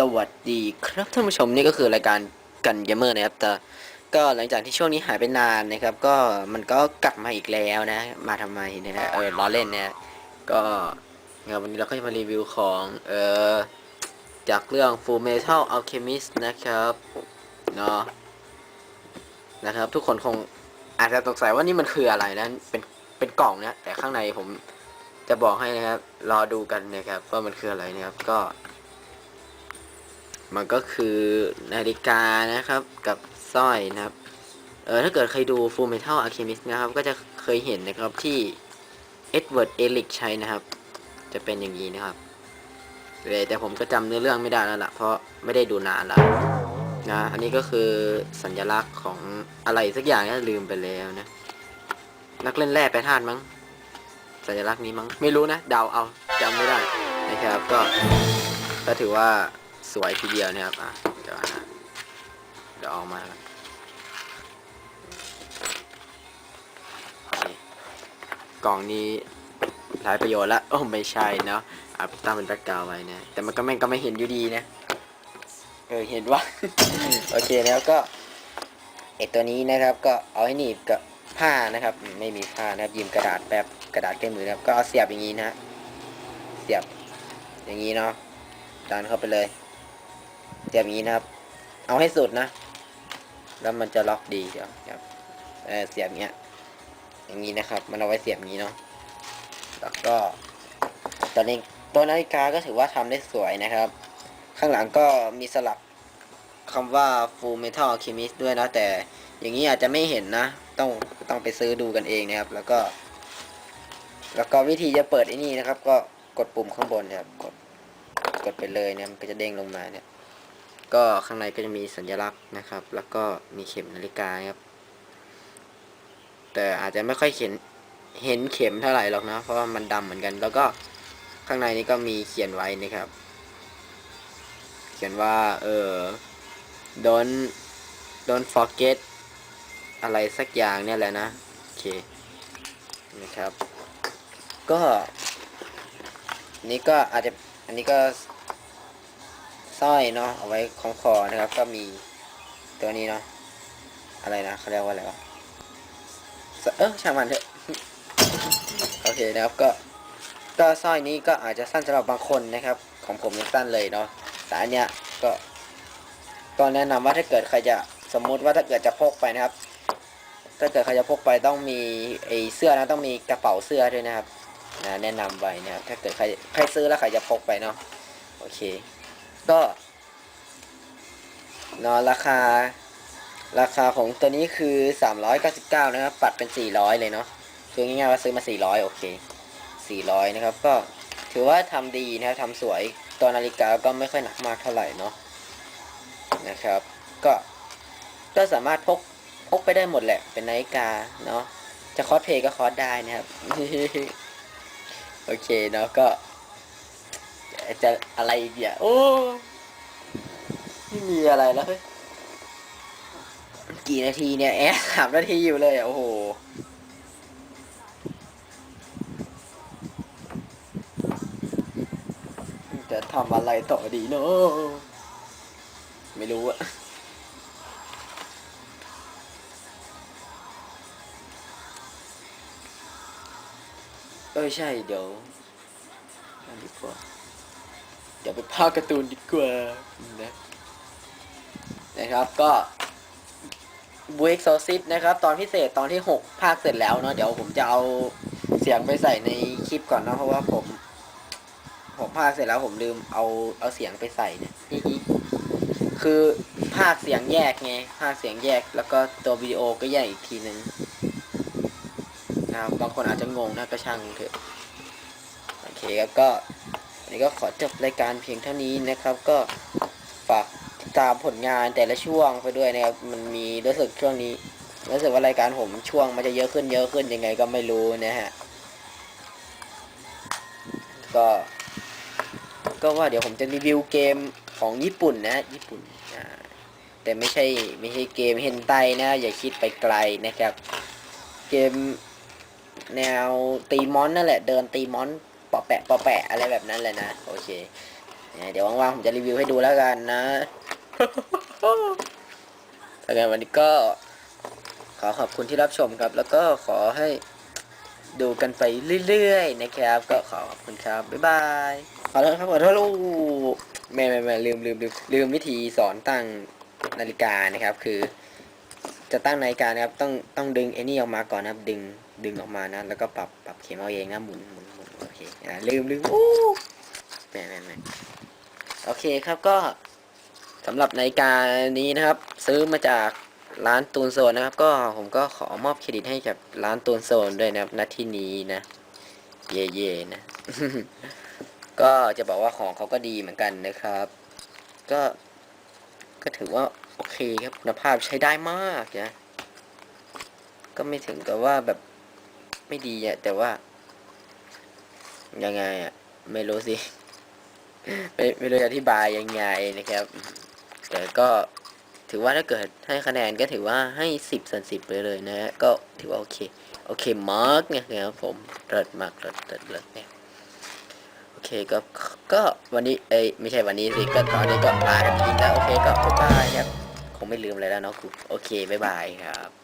สวัสดีครับท่านผู้ชมนี่ก็คือรายการกันเกมเมอร์นะครับแต่ก็หลังจากที่ช่วงนี้หายไปนานนะครับ ก็มันก็กลับมาอีกแล้วนะ มาทำไมนะฮะเออล้อเล่นเนี่ยก็งั้นวันนี้เราก็จะมารีวิวของเออจากเรื่อง Full Metal Alchemist นะครับเนาะนะครับ ทุกคนคงอาจจะสงสัยว่านี่มันคืออะไรนะเป็นเป็นกล่องนะแต่ข้างในผมจะบอกให้นะครับ รอดูกันนะครับว่ามันคืออะไรนะครับก็ มันก็คือนาฬิกานะครับกับสร้อยนะครับเออถ้าเกิดใครดู Full Metal Alchemist นะครับ ก็จะเคยเห็นนะครับที่เอ็ดเวิร์ดเอลิกใช้นะครับ จะเป็นอย่างนี้นะครับเลยแต่ผมก็จำเนื้อเรื่องไม่ได้แล้วล่ะ เพราะไม่ได้ดูนานแล้วนะอันนี้ก็คือสัญลักษณ์ของอะไรสักอย่างที่ลืมไปแล้วนะ นักเล่นแร่แปรธาตุมั้ง สัญลักษณ์นี้มั้งไม่รู้นะเดาเอาจำไม่ได้นะครับก็ก็ถือว่า สวยทีเดียวนะครับอะเดี๋ยวนะเดี๋ยวออกมาแล้วกล่องนี้หลายประโยชน์ละโอ้ไม่ใช่เนาะอะตั้งเป็นแบ็กกราวไว้นะแต่มันก็แม่งก็ไม่เห็นอยู่ดีนะเออเห็นว่าโอเคแล้วก็ไอตัวนี้นะครับก็เอาให้หนีบกับผ้านะครับ ไม่มีผ้านะครับยืมกระดาษแบบกระดาษแก้มือนะครับ ก็เอาเสียบอย่างนี้นะฮะเสียบอย่างนี้เนาะดันเข้าไปเลย เสียแบบนี้นะครับ เอาให้สุดนะ แล้วมันจะล็อกดีเดี๋ยวครับเออเสียบอย่างเงี้ย อย่างนี้นะครับ มันเอาไว้เสียบนี้เนาะ แล้วก็ตอนนี้ตัวนาฬิกาก็ถือว่าทำได้สวยนะครับ ข้างหลังก็มีสลักคำว่า Full Metal Alchemist ด้วยนะ แต่อย่างนี้อาจจะไม่เห็นนะ ต้องต้องไปซื้อดูกันเองนะครับ แล้วก็ แล้วก็วิธีจะเปิดไอ้นี่นะครับ ก็กดปุ่มข้างบนนะครับ กดกดไปเลยเนี่ยมันก็จะเด้งลงมาเนี่ย ก็ข้างในก็จะมีสัญลักษณ์นะครับ แล้วก็มีเข็มนาฬิกาครับ แต่อาจจะไม่ค่อยเห็นเห็นเข็มเท่าไหร่หรอกนะ เพราะว่ามันดำเหมือนกัน แล้วก็ข้างในนี้ก็มีเขียนไว้นะครับ เขียนว่า เออ don't don't forget อะไรสักอย่างเนี่ยแหละนะ โอเค นะครับ ก็ นี่ก็อาจจะ อันนี้ก็ สร้อยเนาะเอาไว้ของคอนะครับ ก็มีตัวนี้เนาะอะไรนะเขาเรียกว่าอะไรวะเออช่างมันเถอะโอเคนะครับก็ก็สร้อยนี้ก็อาจจะสั้นสำหรับบางคนนะครับ ของผมยังสั้นเลยเนาะแต่อันเนี้ยก็ก็แนะนำว่าถ้าเกิดใครจะสมมุติว่าถ้าเกิดจะพกไปนะครับ ถ้าเกิดใครจะพกไปต้องมีไอเสื้อนะต้องมีกระเป๋าเสื้อด้วยนะครับนะแนะนำไว้นะครับถ้าเกิดใครใครซื้อแล้วใครจะพกไปเนาะโอเค ก็เนาะราคา ราคาของตัวนี้คือ399นะครับ ปัดเป็น400เลยเนาะคือง่ายๆว่าซื้อมา400โอเค400นะครับ ก็ถือว่าทำดีนะครับทำสวยตัวนาฬิกาก็ไม่ค่อยหนักมากเท่าไหร่เนาะนะครับ ก็ก็สามารถพกพกไปได้หมดแหละ เป็นนาฬิกาเนาะจะคอสเพลย์ก็คอสได้นะครับ โอเคเนาะก็ จะอะไรอีกเนี่ยโอ้ไม่มีอะไรแล้วเฮ้ยกี่นาทีเนี่ยแอบสามนาทีอยู่เลยโอ้โหจะทำอะไรต่อดีเนาะไม่รู้อะเออใช่เดี๋ยวนั่นดีกว่า เดี๋ยวไปพากการ์ตูนดีกว่านะนะครับก็บูเอ็กโซซิตนะครับ ตอนพิเศษตอนที่ 6 ภาคเสร็จแล้วเนาะเดี๋ยวผมจะเอาเสียงไปใส่ในคลิปก่อนเนอะเพราะว่าผม ผมภาคเสร็จแล้วผมลืมเอาเอาเสียงไปใส่เนี่ยคือภาคเสียงแยกไงภาคเสียงแยก แล้วก็ตัววิดีโอก็แยกอีกทีนึงนะครับบางคนอาจจะงงนะก็ช่างเถอะโอเคครับก็ นนี้ก็ขอจบรายการเพียงเท่านี้นะครับ ก็ฝากติดตามผลงานแต่ละช่วงไปด้วยนะครับ มันมีรู้สึกช่วงนี้รู้สึกว่ารายการผมช่วงมันจะเยอะขึ้นเยอะขึ้นยังไงก็ไม่รู้นะฮะก็ก็ว่าเดี๋ยวผมจะรีวิวเกมของญี่ปุ่นนะ ญี่ปุ่นแต่ไม่ใช่ไม่ใช่เกมเฮนไตนะ อย่าคิดไปไกลนะครับ เกมแนวตีมอนนั่นแหละ เดินตีมอน ปอแปะปอแปะอะไรแบบนั้นแหละนะ โอเค เดี๋ยวว่างๆผมจะรีวิวให้ดูแล้วกันนะถ้างั้นวันนี้ก็ ขอขอบคุณที่รับชมครับ แล้วก็ขอให้ดูกันไปเรื่อยๆนะครับ ก็ขอขอบคุณครับ บ๊ายบายขอโทษครับขอโทษลูกแม่แม่แม่ลืมลืมลืมลืมวิธีสอนตั้งนาฬิกานะครับ คือ จะตั้งนาฬิกานะครับ ต้องต้องดึงไอ้นี่ออกมาก่อนนะครับ ดึงดึงออกมานะ แล้วก็ปรับปรับเข็มเอาเองนะหมุนหมุนหมุ อเคอ่าลืมลืมอู้แม่แม่แม่โอเคครับก็สำหรับนาฬิกานี้นะครับ ซื้อมาจากร้านตูนโซนนะครับ ก็ผมก็ขอมอบเครดิตให้กับร้านตูนโซนด้วยนะครับณที่นี้นะ เย่เย่นะ ก็จะบอกว่าของเขาก็ดีเหมือนกันนะครับ ก็ก็ถือว่าโอเคครับคุณภาพใช้ได้มากนะก็ไม่ถึงกับว่าแบบไม่ดีอะแต่ว่า ยังไงอะ ไม่รู้สิ ไม่ไม่รู้จะอธิบายยังไงนะครับ แต่ก็ถือว่าถ้าเกิดให้คะแนนก็ถือว่าให้สิบส่วนสิบไปเลยนะฮะก็ถือว่าโอเค โอเคมาร์กเนี่ยนะครับผมเลิศมากเลิศเลิศเลิศเนี่ยโอเคก็ก็วันนี้เอ้ยไม่ใช่วันนี้สิก็ตอนนี้ก็ลากันทีนะโอเคก็บ๊ายบายครับคงไม่ลืมอะไรแล้วเนาะกูโอเคบ๊ายบายครับ